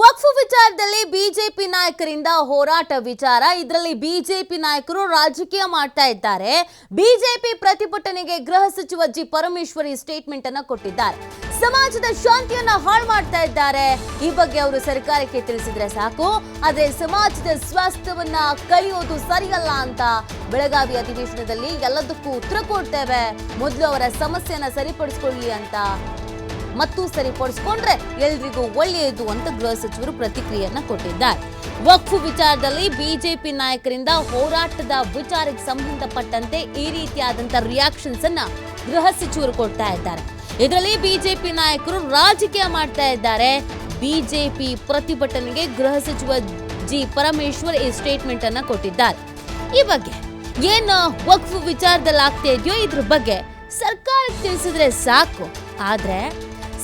ವಕ್ಫ್ ವಿಚಾರದಲ್ಲಿ ಬಿಜೆಪಿ ನಾಯಕರಿಂದ ಹೋರಾಟ ವಿಚಾರ. ಇದರಲ್ಲಿ ಬಿಜೆಪಿ ನಾಯಕರು ರಾಜಕೀಯ ಮಾಡ್ತಾ ಇದ್ದಾರೆ. ಬಿಜೆಪಿ ಪ್ರತಿಭಟನೆಗೆ ಗೃಹ ಸಚಿವ ಜಿ. ಪರಮೇಶ್ವರಿ ಸ್ಟೇಟ್ಮೆಂಟ್ ಅನ್ನ ಕೊಟ್ಟಿದ್ದಾರೆ. ಸಮಾಜದ ಶಾಂತಿಯನ್ನ ಹಾಳು ಮಾಡ್ತಾ ಇದ್ದಾರೆ. ಈ ಬಗ್ಗೆ ಅವರು ಸರ್ಕಾರಕ್ಕೆ ತಿಳಿಸಿದ್ರೆ ಸಾಕು. ಆದ್ರೆ ಸಮಾಜದ ಸ್ವಾಸ್ಥ್ಯವನ್ನ ಕಲಿಯೋದು ಸರಿಯಲ್ಲ ಅಂತ ಬೆಳಗಾವಿ ಅಧಿವೇಶನದಲ್ಲಿ ಎಲ್ಲದಕ್ಕೂ ಉತ್ತರ ಕೊಡ್ತೇವೆ. ಮೊದಲು ಅವರ ಸಮಸ್ಯೆಯನ್ನ ಸರಿಪಡಿಸ್ಕೊಳ್ಳಿ ಅಂತ ಮತ್ತು ಸರಿಪಡಿಸ್ಕೊಂಡ್ರೆ ಎಲ್ರಿಗೂ ಒಳ್ಳೆಯದು ಅಂತ ಗೃಹ ಸಚಿವರು ಪ್ರತಿಕ್ರಿಯೆಯನ್ನ ಕೊಟ್ಟಿದ್ದಾರೆ. ವಕ್ಫು ವಿಚಾರದಲ್ಲಿ ಬಿಜೆಪಿ ನಾಯಕರಿಂದ ಹೋರಾಟದ ವಿಚಾರಕ್ಕೆ ಸಂಬಂಧಪಟ್ಟಂತೆ ಈ ರೀತಿಯಾದಂಥ ರಿಯಾಕ್ಷನ್ಸ್ ಅನ್ನ ಗೃಹ ಸಚಿವರು ಕೊಡ್ತಾ ಇದ್ದಾರೆ. ಇದರಲ್ಲಿ ಬಿಜೆಪಿ ನಾಯಕರು ರಾಜಕೀಯ ಮಾಡ್ತಾ ಇದ್ದಾರೆ. ಬಿಜೆಪಿ ಪ್ರತಿಭಟನೆಗೆ ಗೃಹ ಸಚಿವ ಜಿ ಪರಮೇಶ್ವರ್ ಈ ಸ್ಟೇಟ್ಮೆಂಟ್ ಅನ್ನ ಕೊಟ್ಟಿದ್ದಾರೆ. ಈ ಬಗ್ಗೆ ಏನು ವಕ್ಫ್ ವಿಚಾರದಲ್ಲಿ ಆಗ್ತಾ ಇದೆಯೋ ಇದ್ರ ಬಗ್ಗೆ ಸರ್ಕಾರಕ್ಕೆ ತಿಳಿಸಿದ್ರೆ ಸಾಕು. ಆದ್ರೆ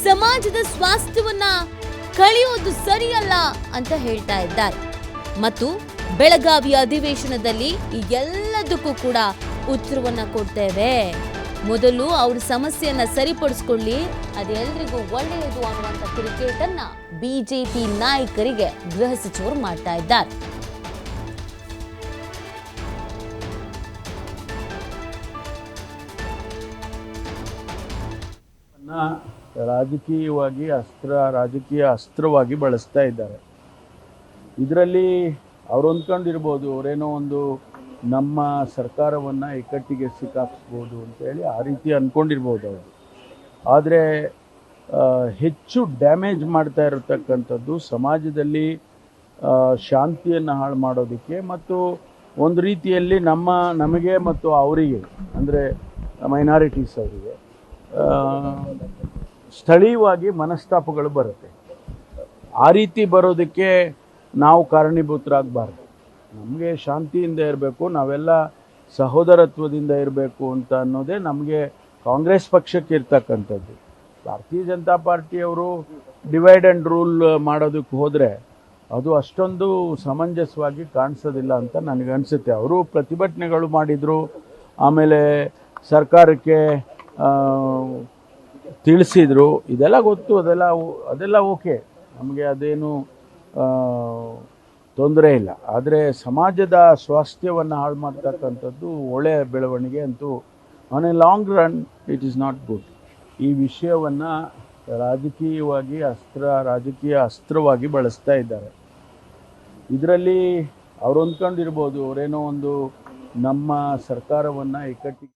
ಸಮಾಜದ ಸ್ವಾಸ್ಥ್ಯವನ್ನ ಕಳೆಯೋದು ಸರಿಯಲ್ಲ ಅಂತ ಹೇಳ್ತಾ ಇದ್ದಾರೆ. ಮತ್ತು ಬೆಳಗಾವಿ ಅಧಿವೇಶನದಲ್ಲಿ ಎಲ್ಲದಕ್ಕೂ ಕೂಡ ಉತ್ತರವನ್ನ ಕೊಡ್ತೇವೆ. ಮೊದಲು ಅವ್ರ ಸಮಸ್ಯೆಯನ್ನ ಸರಿಪಡಿಸ್ಕೊಳ್ಳಿ. ಅದೆಲ್ಲರಿಗೂ ಒಳ್ಳೆಯದು ಅನ್ನುವಂಥ ಕ್ರಿಕೆಟನ್ನ ಬಿಜೆಪಿ ನಾಯಕರಿಗೆ ಗೃಹ ಸಚಿವರು ಮಾಡ್ತಾ ಇದ್ದಾರೆ. ಅನ್ನ ರಾಜಕೀಯವಾಗಿ ಅಸ್ತ್ರ, ರಾಜಕೀಯ ಅಸ್ತ್ರವಾಗಿ ಬಳಸ್ತಾ ಇದ್ದಾರೆ. ಇದರಲ್ಲಿ ಅವ್ರು ಅಂದ್ಕೊಂಡಿರ್ಬೋದು, ಅವರೇನೋ ಒಂದು ನಮ್ಮ ಸರ್ಕಾರವನ್ನು ಇಕ್ಕಟ್ಟಿಗೆ ಸಿಕ್ಕಾಕ್ಸ್ಬೋದು ಅಂತೇಳಿ ಆ ರೀತಿ ಅಂದ್ಕೊಂಡಿರ್ಬೋದು ಅವರು. ಆದರೆ ಹೆಚ್ಚು ಡ್ಯಾಮೇಜ್ ಮಾಡ್ತಾ ಇರತಕ್ಕಂಥದ್ದು ಸಮಾಜದಲ್ಲಿ ಶಾಂತಿಯನ್ನು ಹಾಳು ಮಾಡೋದಕ್ಕೆ ಮತ್ತು ಒಂದು ರೀತಿಯಲ್ಲಿ ನಮ್ಮ, ನಮಗೆ ಮತ್ತು ಅವರಿಗೆ, ಅಂದರೆ ಮೈನಾರಿಟೀಸ್ ಅವರಿಗೆ ಸ್ಥಳೀಯವಾಗಿ ಮನಸ್ತಾಪಗಳು ಬರುತ್ತೆ. ಆ ರೀತಿ ಬರೋದಕ್ಕೆ ನಾವು ಕಾರಣೀಭೂತರಾಗಬಾರ್ದು. ನಮಗೆ ಶಾಂತಿಯಿಂದ ಇರಬೇಕು, ನಾವೆಲ್ಲ ಸಹೋದರತ್ವದಿಂದ ಇರಬೇಕು ಅಂತ ಅನ್ನೋದೇ ನಮಗೆ ಕಾಂಗ್ರೆಸ್ ಪಕ್ಷಕ್ಕೆ ಇರ್ತಕ್ಕಂಥದ್ದು ಭಾರತೀಯ ಜನತಾ ಪಾರ್ಟಿಯವರು ಡಿವೈಡ್ ಆ್ಯಂಡ್ ರೂಲ್ ಮಾಡೋದಕ್ಕೆ ಹೋದರೆ ಅದು ಅಷ್ಟೊಂದು ಸಮಂಜಸವಾಗಿ ಕಾಣಿಸೋದಿಲ್ಲ ಅಂತ ನನಗೆ ಅನಿಸುತ್ತೆ. ಅವರು ಪ್ರತಿಭಟನೆಗಳು ಮಾಡಿದರು, ಆಮೇಲೆ ಸರ್ಕಾರಕ್ಕೆ ತಿಳಿಸಿದರು, ಇದೆಲ್ಲ ಗೊತ್ತು, ಅದೆಲ್ಲ ಅದೆಲ್ಲ ಓಕೆ. ನಮಗೆ ಅದೇನು ತೊಂದರೆ ಇಲ್ಲ. ಆದರೆ ಸಮಾಜದ ಸ್ವಾಸ್ಥ್ಯವನ್ನು ಹಾಳು ಮಾಡ್ತಕ್ಕಂಥದ್ದು ಒಳ್ಳೆಯ ಬೆಳವಣಿಗೆ ಅಂತೂ on a long run it is not good ಈ ವಿಷಯವನ್ನು ರಾಜಕೀಯವಾಗಿ ಅಸ್ತ್ರ, ರಾಜಕೀಯ ಅಸ್ತ್ರವಾಗಿ ಬಳಸ್ತಾ ಇದ್ದಾರೆ. ಇದರಲ್ಲಿ ಅವ್ರು ಹೊಂದ್ಕೊಂಡಿರ್ಬೋದು, ಅವರೇನೋ ಒಂದು ನಮ್ಮ ಸರ್ಕಾರವನ್ನು ಇಕ್ಕಟ್ಟಿಗೆ